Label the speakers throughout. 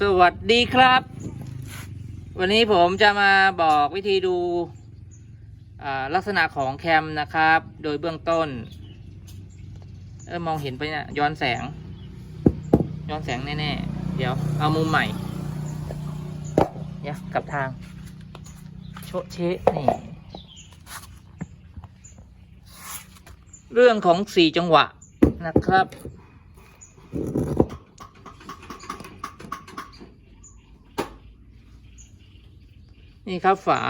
Speaker 1: สวัสดีครับ วันนี้ผมจะมาบอกวิธีดูลักษณะของแคมนะครับ โดยเบื้องต้นเออมองเห็นไปเนี่ยย้อนแสง ย้อนแสงแน่ๆ เดี๋ยวเอามุมใหม่เนี่ยกลับทาง โชเชนี่ เรื่องของสี่จังหวะนะครับ นี่ครับฝา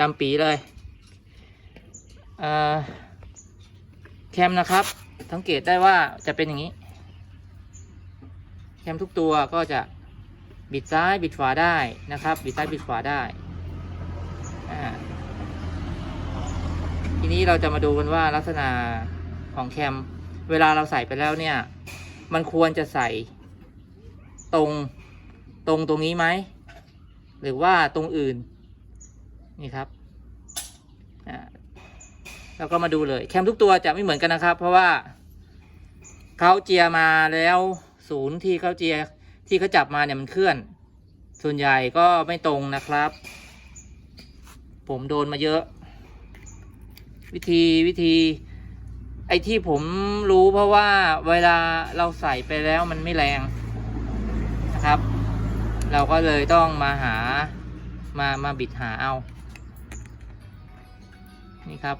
Speaker 1: ดำปีเลยเแคมนะครับ สังเกตได้ว่าจะเป็นอย่างนี้ แคมทุกตัวก็จะบิดซ้ายบิดขวาได้นะครับ บิดซ้ายบิดขวาได้ทีนี้เราจะมาดูกันว่าลักษณะของแคม เวลาเราใส่ไปแล้วเนี่ย มันควรจะใส่ตรงตรงตรงนี้ไหม หรือว่าตรงอื่น นี่ครับอ่าเราก็มาดูเลย แคมทุกตัวจะไม่เหมือนกันนะครับ เพราะว่าเขาเจียมาแล้วศูนย์ที่เขาเจียที่เขาจับมาเนี่ยมันเคลื่อน ส่วนใหญ่ก็ไม่ตรงนะครับ ผมโดนมาเยอะ วิธีวิธี ไอที่ผมรู้เพราะว่าเวลาเราใส่ไปแล้วมันไม่แรงนะครับ เราก็เลยต้องมาหามามาบิดหาเอา นี่ครับ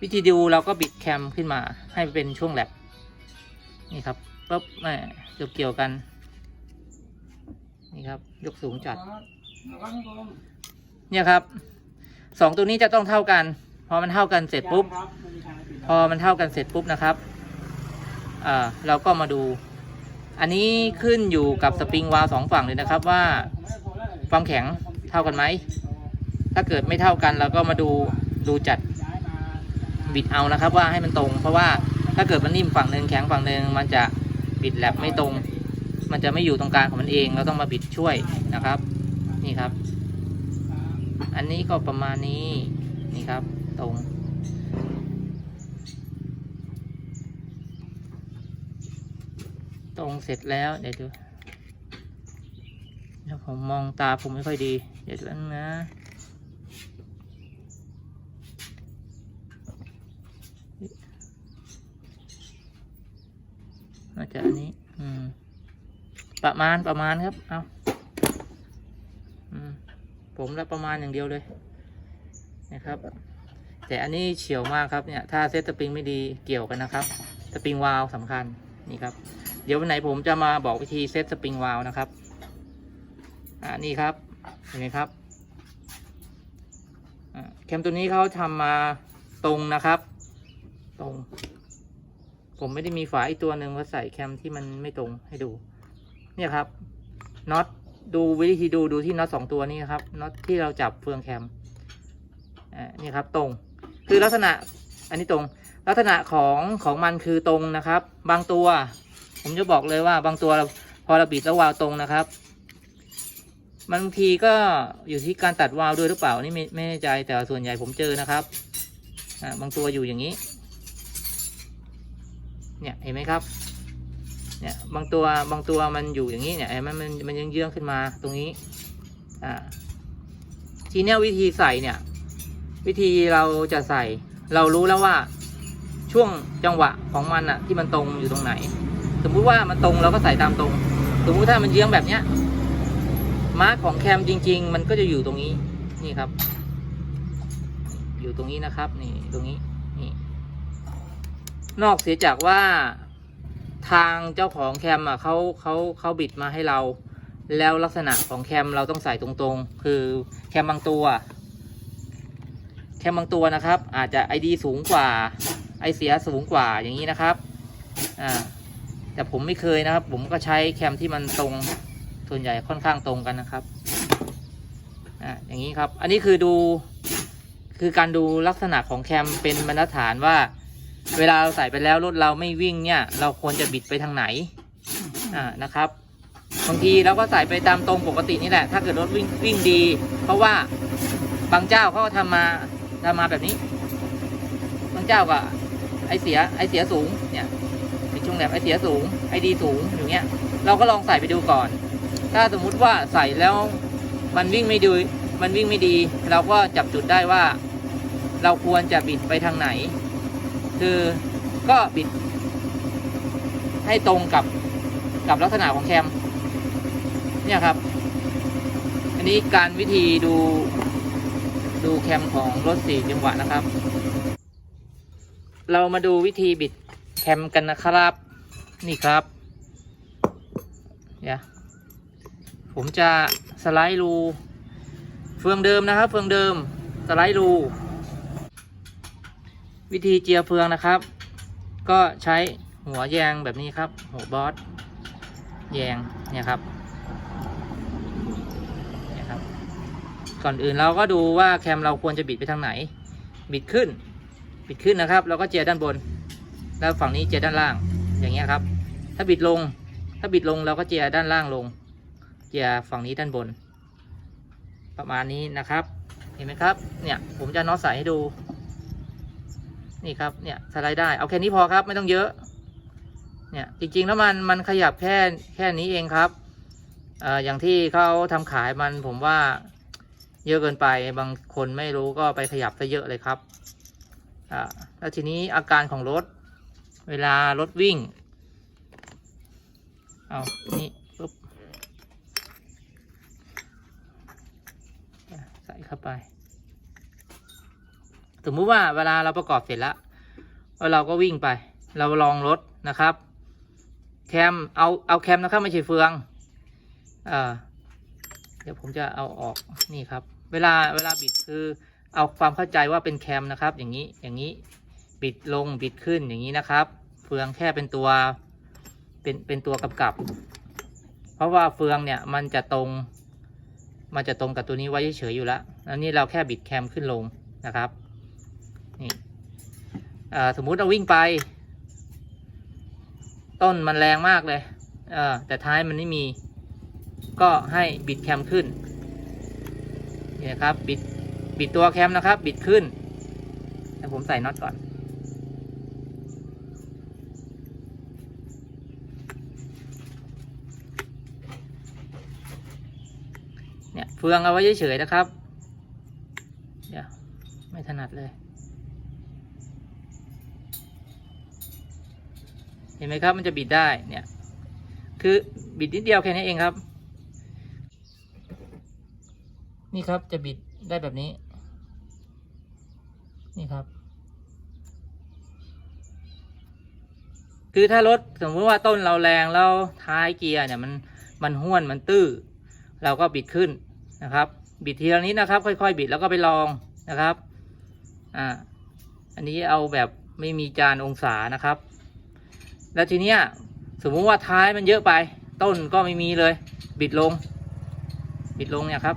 Speaker 1: วิธีดูเราก็บิดแคมขึ้นมาให้เป็นช่วงแลบนี่ครับปุ๊บแม่เกี่ยวเกี่ยวกัน นี่ครับ ยกสูงจัด เนี่ยครับสองตัวนี้จะต้องเท่ากัน พอมันเท่ากันเสร็จปุ๊บ พอมันเท่ากันเสร็จปุ๊บนะครับ อ่า เราก็มาดู อันนี้ขึ้นอยู่กับสปริงวาล์วสองฝั่งเลยนะครับว่าความแข็งเท่ากันไหม ถ้าเกิดไม่เท่ากันเราก็มาดูดูจัดบิดเอานะครับว่าให้มันตรง เพราะว่าถ้าเกิดมันนิ่มฝั่งหนึ่งแข็งฝั่งหนึ่งมันจะบิดแลบไม่ตรง มันจะไม่อยู่ตรงกลางของมันเองเราต้องมาบิดช่วยนะครับ นี่ครับ อันนี้ก็ประมาณนี้นี่ครับตรง ตรงเสร็จแล้ว เดี๋ยวดูเดี๋ยวผมมองตาผมไม่ค่อยดี เดี๋ยวดูนนะน่าจะอันนี้ อืม ประมาณประมาณครับ เอาอืม ผมละประมาณอย่างเดียวเลย นะครับ แต่อันนี้เฉียวมากครับเนี่ย ถ้าเซตสปริงไม่ดีเกี่ยวกันนะครับ สปริงวาล์วสำคัญ นี่ครับ เดี๋ยววันไหนผมจะมาบอกวิธีเซตสปริงวาล์วนะครับ อ่านี่ครับเห็นไหมครับแคมตัวนี้เขาทำมาตรงนะครับ ตรง ผมไม่ได้มีฝาอีกตัวหนึ่งว่าใส่แคมที่มันไม่ตรงให้ดู เนี่ยครับน็อตดูวิธีดูดูที่น็อตสองตัวนี้ครับน็อตที่เราจับเฟืองแคมอ่านี่ครับตรง คือลักษณะอันนี้ตรง ลักษณะของของมันคือตรงนะครับ บางตัว ผมจะบอกเลยว่าบางตัวเราพอเราบิดแล้ววาวตรงนะครับบางทีก็อยู่ที่การตัดวาวด้วยหรือเปล่านี่ไม่ไม่แน่ใจแต่ส่วนใหญ่ผมเจอนะครับอ่าบางตัวอยู่อย่างนี้ เนี่ยเห็นไหมครับ เนี่ยบางตัวบางตัวมันอยู่อย่างนี้เนี่ยเห็นมมันมันยังเยื้องขึ้นมาตรงนี้อ่าทีเนี้ยวิธีใส่เนี่ย วิธีเราจะใส่ เรารู้แล้วว่าช่วงจังหวะของมันอะที่มันตรงอยู่ตรงไหน สมมุติว่ามันตรงเราก็ใส่ตามตรง สมมุติถ้ามันเยื้องแบบเนี้ยมาร์กของแคมจริง ๆ มันก็จะอยู่ตรงนี้นี่ครับ อยู่ตรงนี้นะครับ นี่ตรงนี้นี่นอกเสียจากว่าทางเจ้าของแคมอะเขาเขาเขาบิดมาให้เรา แล้วลักษณะของแคมเราต้องใส่ตรงๆ คือแคมบางตัว แคมบางตัวนะครับ อาจจะไอดีสูงกว่าไอเสียสูงกว่าอย่างนี้นะครับอ่า แต่ผมไม่เคยนะครับ ผมก็ใช้แคมที่มันตรงส่วนใหญ่ค่อนข้างตรงกันนะครับอ่าอย่างนี้ครับ อันนี้คือดูคือการดูลักษณะของแคมเป็นบรรทัดฐานว่า เวลาเราใส่ไปแล้วรถเราไม่วิ่งเนี่ย เราควรจะบิดไปทางไหนอ่านะครับบางทีเราก็ใส่ไปตามตรงปกตินี่แหละ ถ้าเกิดรถวิ่งวิ่งดี เพราะว่าบางเจ้าเขาทำมาทำมาแบบนี้ บางเจ้าก็ไอเสียไอเสียสูงเนี่ย เป็นช่วงแบบไอเสียสูงไอดีสูงอย่างเงี้ย เราก็ลองใส่ไปดูก่อนถถ้าสมมุติว่าใส่แล้วมันวิ่งไม่ดีมันวิ่งไม่ดี เราก็จับจุดได้ว่า เราควรจะบิดไปทางไหน คือก็บิด ให้ตรงกับกับลักษณะของแคมเนี่ยครับ อันนี้การวิธีดูดูแคมของรถสี่จังหวะนะครับ เรามาดูวิธีบิด แคมกันนะครับ นี่ครับเดี๋ยผมจะสไลด์รู เฟืองเดิมนะครับ เฟืองเดิมสไลด์รู วิธีเจียเฟืองนะครับ ก็ใช้หัวแยงแบบนี้ครับ หัวบอสแยงเนี่ยครับเนี่ยครับ ก่อนอื่นเราก็ดูว่าแคมเราควรจะบิดไปทางไหน บิดขึ้น บิดขึ้นนะครับ เราก็เจียด้านบน แล้วฝั่งนี้เจียด้านล่าง อย่างเงี้ยครับ ถ้าบิดลง ถ้าบิดลงเราก็เจียด้านล่างลง เจียฝั่งนี้ด้านบน ประมาณนี้นะครับ เห็นไหมครับ เนี่ยผมจะน็อตใส่ให้ดู นี่ครับ เนี่ยสไลด์ได้ เอาแค่นี้พอครับ ไม่ต้องเยอะ เนี่ยจริงๆแล้วมันมันขยับแค่แค่นี้เองครับเอ่ออย่างที่เขาทำขายมันผมว่าเยอะเกินไปบางคนไม่รู้ก็ไปขยับซะเยอะเลยครับอ่าแล้วทีนี้อาการของรถ เวลารถวิ่ง เอา นี่ปุ๊บ ใส่เข้าไป สมมุติว่าเวลาเราประกอบเสร็จแล้วเราก็วิ่งไป เราลองรถนะครับ แคม เอา เอาแคมนะครับไม่ใช่เฟืองเอ่อเดี๋ยวผมจะเอาออกนี่ครับ เวลาเวลาบิดคือเอาความเข้าใจว่าเป็นแคมนะครับ อย่างนี้อย่างนี้ บิดลงบิดขึ้นอย่างนี้นะครับ เฟืองแค่เป็นตัวเป็นเป็นตัวกำกับ เพราะว่าเฟืองเนี่ยมันจะตรง มันจะตรงกับตัวนี้ไว้เฉยๆอยู่แล้วแล้วนี่เราแค่บิดแคมขึ้นลงนะครับนี่สมมุติเราวิ่งไป ต้นมันแรงมากเลยเออแต่ท้ายมันไม่มี ก็ให้บิดแคมขึ้นนี่นะครับบิดบิดตัวแคมนะครับ บิดขึ้นแล้วผมใส่น็อตก่อน เนี่ยเฟืองเอาไว้เฉยๆนะครับ เดี๋ยวไม่ถนัดเลย เห็นไหมครับมันจะบิดได้เนี่ยคือบิดนิดเดียวแค่นี้เองครับ นี่ครับจะบิดได้แบบนี้ นี่ครับ คือถ้ารถสมมติว่าต้นเราแรงแล้วท้ายเกียร์เนี่ยมันมันห้วนมันตื้อ เราก็บิดขึ้นนะครับ บิดทีละนิดนะครับ ค่อย ๆ บิดแล้วก็ไปลองนะครับอ่าอันนี้เอาแบบไม่มีจานองศานะครับ แล้วทีเนี้ยสมมุติว่าท้ายมันเยอะไป ต้นก็ไม่มีเลย บิดลง บิดลงเนี่ยครับ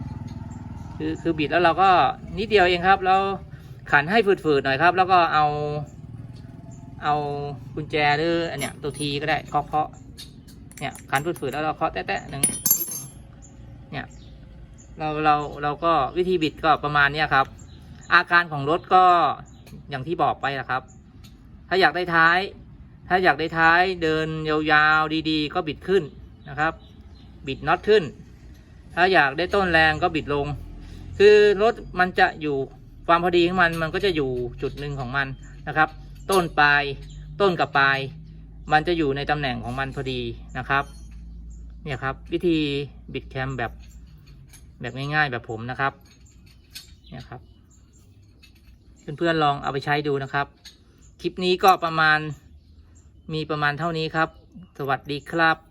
Speaker 1: คือคือบิดแล้วเราก็นิดเดียวเองครับ แล้วขันให้ฝืดๆหน่อยครับ แล้วก็เอา เอากุญแจหรืออันเนี้ยตัวทีก็ได้เคาะเคาะเนี่ยขันฝืดๆแล้วเราเคาะแตะๆหนึ่ง เราเราเราก็วิธีบิดก็ประมาณเนี้ยครับ อาการของรถก็อย่างที่บอกไปนะครับ ถ้าอยากได้ท้าย ถ้าอยากได้ท้ายเดินยาวๆดีๆ ก็บิดขึ้นนะครับ บิดน็อตขึ้น ถ้าอยากได้ต้นแรงก็บิดลง คือรถมันจะอยู่ความพอดีของมันมันก็จะอยู่จุดหนึ่งของมันนะครับ ต้นปลายต้นกับปลาย มันจะอยู่ในตำแหน่งของมันพอดีนะครับ เนี่ยครับ วิธีบิดแคมแบบ แบบง่ายๆแบบผมนะครับเนี่ยครับ เพื่อนๆลองเอาไปใช้ดูนะครับ คลิปนี้ก็ประมาณมีประมาณเท่านี้ครับ สวัสดีครับ